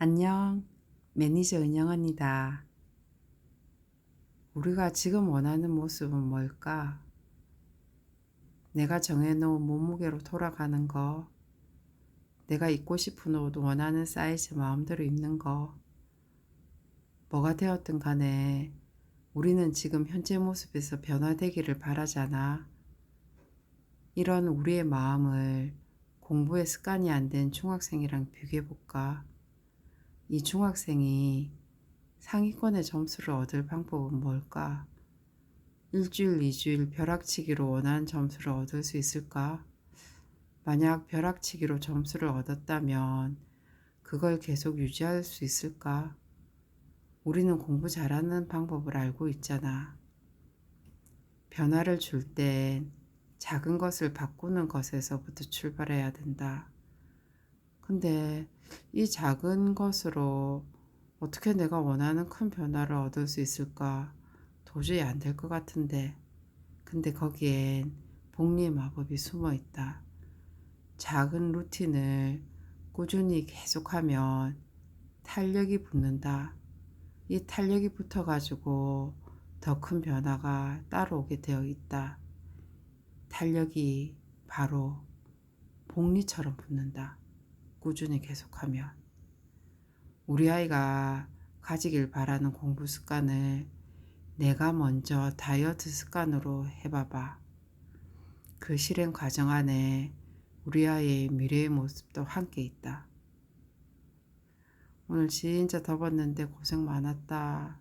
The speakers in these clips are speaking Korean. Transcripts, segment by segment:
안녕, 매니저 은영언니다. 우리가 지금 원하는 모습은 뭘까? 내가 정해놓은 몸무게로 돌아가는 거, 내가 입고 싶은 옷 원하는 사이즈 마음대로 입는 거, 뭐가 되었든 간에 우리는 지금 현재 모습에서 변화되기를 바라잖아. 이런 우리의 마음을 공부에 습관이 안 된 중학생이랑 비교해볼까? 이 중학생이 상위권의 점수를 얻을 방법은 뭘까? 일주일, 이주일 벼락치기로 원하는 점수를 얻을 수 있을까? 만약 벼락치기로 점수를 얻었다면 그걸 계속 유지할 수 있을까? 우리는 공부 잘하는 방법을 알고 있잖아. 변화를 줄 땐 작은 것을 바꾸는 것에서부터 출발해야 된다. 근데 이 작은 것으로 어떻게 내가 원하는 큰 변화를 얻을 수 있을까? 도저히 안 될 것 같은데. 근데 거기엔 복리의 마법이 숨어 있다. 작은 루틴을 꾸준히 계속하면 탄력이 붙는다. 이 탄력이 붙어가지고 더 큰 변화가 따라오게 되어 있다. 탄력이 바로 복리처럼 붙는다. 꾸준히 계속하면. 우리 아이가 가지길 바라는 공부 습관을 내가 먼저 다이어트 습관으로 해봐봐. 그 실행 과정 안에 우리 아이의 미래의 모습도 함께 있다. 오늘 진짜 덥었는데 고생 많았다.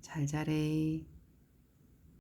잘 자래.